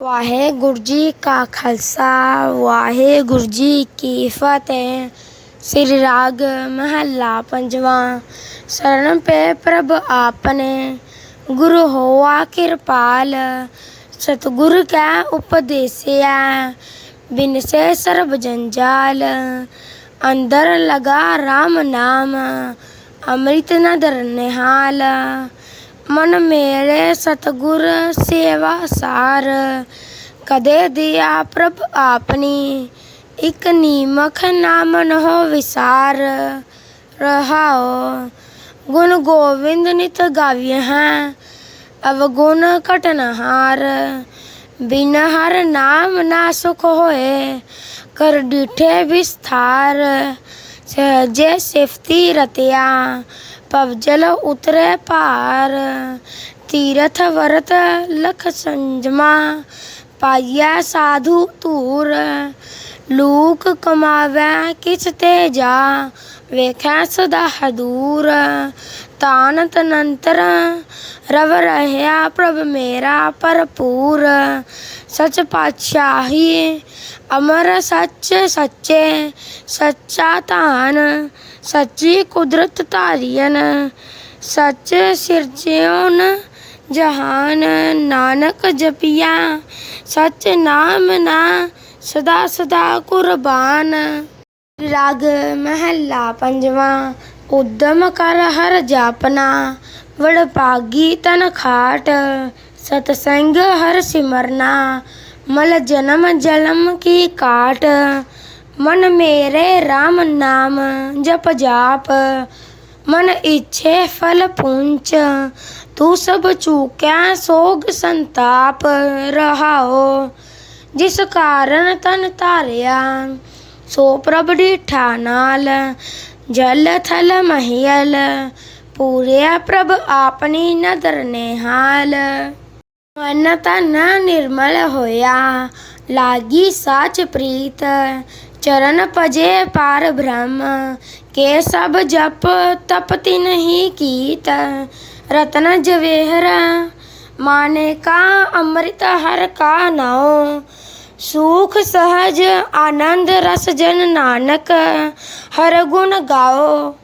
ਵਾਹਿਗੁਰੂ ਜੀ ਕਾ ਖਾਲਸਾ ਵਾਹਿਗੁਰੂ ਜੀ ਕੀ ਫਤਿਹ। ਸ੍ਰੀ ਰਾਗ ਮਹੱਲਾ ਪੰਜਵਾਂ, ਸ਼ਰਨ ਪੇ ਪ੍ਰਭ ਆਪਨੇ ਗੁਰੂ ਹੋਆ ਕਿਰਪਾਲ, ਸਤਿਗੁਰ ਕੈ ਉਪਦੇਸਿਆ। ਬਿਨ ਸੇ ਸਰਬ ਜੰਜਾਲ, ਅੰਦਰ ਲਗਾ RAM ਨਾਮ, ਅੰਮ੍ਰਿਤ ਨਦਰ ਨਿਹਾਲ। ਮਨ ਮੇਰੇ ਸਤਿਗੁਰ ਸੇਵਾ ਸਾਰ, ਕਦੇ ਦਿਆ ਪ੍ਰਭ ਆਪਣੀ, ਇਕ ਨੀਮਖ ਨਾਮ ਨਹੁ ਵਿਸਾਰ ਰਹਾਓ ਗੁਣ ਗੋਵਿੰਦ ਨਿਤ ਗਾਵਿ ਹੈ, ਅਵਗੁਣ ਘਟਨਹਾਰ ਬਿਨ ਹਰ ਨਾਮ ਨਾ ਸੁਖ ਹੋਏ, ਕਰ ਡਿਠੇ ਵਿਸਥਾਰ, ਸਹਜੇ ਸਿਫਤੀ ਰਤਿਆ ਪਵਜਲ ਉਤਰੇ ਭਾਰ, ਤੀਰਥ ਵਰਤ ਲਖ ਸੰਜਮਾ, ਪਾਈਐ ਸਾਧੂ ਧੂਰ, ਲੂਕ ਕਮਾਵੈ ਕਿਛ ਤੇ ਜਾ ਵੇਖੈ ਸਦਾ ਹਦੂਰ। ਤਾਨ ਤਨੰਤਰ, ਰਵ ਰਹਿਆ ਪ੍ਰਭ ਮੇਰਾ ਭਰਪੂਰ। ਸਚ ਪਾਤਸ਼ਾਹੀ, ਅਮਰ ਸੱਚ ਸੱਚੇ, ਸੱਚਾ ਧਾਨ, ਸੱਚੀ ਕੁਦਰਤ ਧਾਰੀਨ ਸੱਚ ਸਿਰਜਿਓਨ ਜਹਾਨ, ਨਾਨਕ ਜਪਿਆ ਸੱਚ ਨਾਮ ਨਾ ਸਦਾ ਸਦਾ ਕੁਰਬਾਨ। ਰਾਗ ਮਹੱਲਾ ਪੰਜਵਾਂ ਉਦਮ ਕਰ ਹਰ ਜਾਪਨਾ ਵਡ ਭਾਗੀ ਤਨ ਖਾਟ। ਸਤ ਸੰਗ ਹਰ ਸਿਮਰਨਾ, ਮਲ ਜਨਮ ਜਲਮ ਕੀ ਕਾਟ। ਮਨ ਮੇਰੇ RAM ਨਾਮ ਜਪ ਜਾਪ। ਮਨ ਇੱਛੇ ਫਲ ਪੁੰਚ ਤੂੰ ਸਭ ਚੂਕਿਆ ਸੋਗ ਸੰਤਾਪ ਰਹਾਓ। ਜਿਸ ਕਾਰਨ ਤਨ ਧਾਰਿਆ, ਸੋ ਪ੍ਰਭ ਡੀਠਾ ਨਾਲ। ਜਲ ਥਲ ਮਹੀਲ ਪੂਰਿਆ ਪ੍ਰਭ ਆਪਣੀ ਨਦਰ ਨਿਹਾਲ। ਮਨ ਤਨ ਨਿਰਮਲ ਹੋਇਆ, ਲਾਗੀ ਸਾਚ ਪ੍ਰੀਤ। ਚਰਨ ਪਜੇ ਪਾਰ ਬ੍ਰਹਮ, ਕੇ ਸਭ ਜਪ ਤਪਤੀ ਨਹੀਂ ਕੀਤ। ਰਤਨ ਜਵੇਹਰ ਮਾਨੇ ਕਾ ਅੰਮ੍ਰਿਤ ਹਰ ਕਾ ਨਾਉ। ਸੁਖ ਸਹਜ ਆਨੰਦ ਰਸ ਜਨ ਨਾਨਕ ਹਰ ਗੁਣ ਗਾਓ।